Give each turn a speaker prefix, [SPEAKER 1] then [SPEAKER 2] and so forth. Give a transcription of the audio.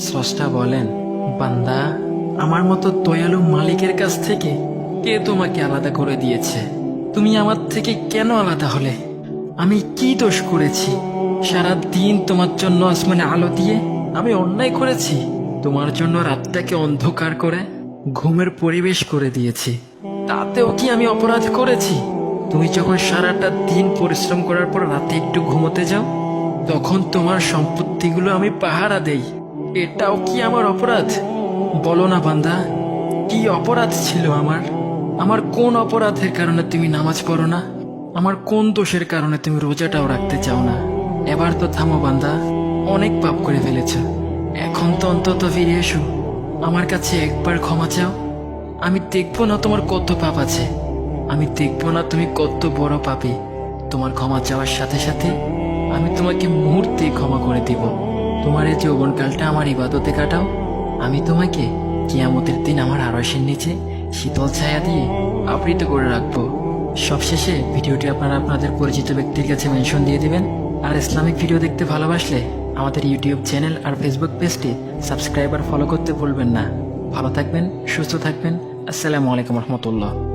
[SPEAKER 1] স্রষ্টা বলেন, বান্দা, আমার মতো দয়ালু মালিকের কাছ থেকে কে তোমাকে আলাদা করে দিয়েছে? তুমি আমার থেকে কেন আলাদা হলে? আমি কি দোষ করেছি? সারা দিন তোমার জন্য আসমানে আলো দিয়ে আমি অন্যায় করেছি। তোমার জন্য রাতটাকে অন্ধকার করে ঘুমের পরিবেশ করে দিয়েছি। তাতেও কি আমি অপরাধ করেছি? তুমি যখন সারাটা দিন পরিশ্রম করার পর রাতে একটু ঘুমোতে যাও, তখন তোমার সম্পত্তিগুলো আমি পাহারা দেই। এটাও কি আমার অপরাধ? বলো না বান্দা, কি অপরাধ ছিল আমার? আমার কোন অপরাধের কারণে তুমি নামাজ পড়ো না? আমার কোন দোষের কারণে তুমি রোজাটাও রাখতে চাও না? এবার তো থামো বান্দা, অনেক পাপ করে ফেলেছ। এখন তো অন্তত ফিরে এসো। আমার কাছে একবার ক্ষমা চাও। আমি দেখব না তোমার কত পাপ আছে। আমি দেখব না তুমি কত বড় পাপি। তোমার ক্ষমা চাওয়ার সাথে সাথে আমি তোমাকে মুহূর্তে ক্ষমা করে দিব। তোমার এই যৌবনকালটা আমার ইবাদতে কাটাও। আমি তোমাকে কিয়ামতের দিন আমার আরসের নিচে শীতল ছায়া দিয়ে আবৃত করে রাখব। সবশেষে ভিডিওটি আপনারা আপনাদের পরিচিত ব্যক্তির কাছে মেনশন দিয়ে দিবেন। আর ইসলামিক ভিডিও দেখতে ভালোবাসলে আমাদের ইউটিউব চ্যানেল আর ফেসবুক পেজটি সাবস্ক্রাইব আর ফলো করতে ভুলবেন না। ভালো থাকবেন, সুস্থ থাকবেন। আসসালামু আলাইকুম রহমতুল্লাহ।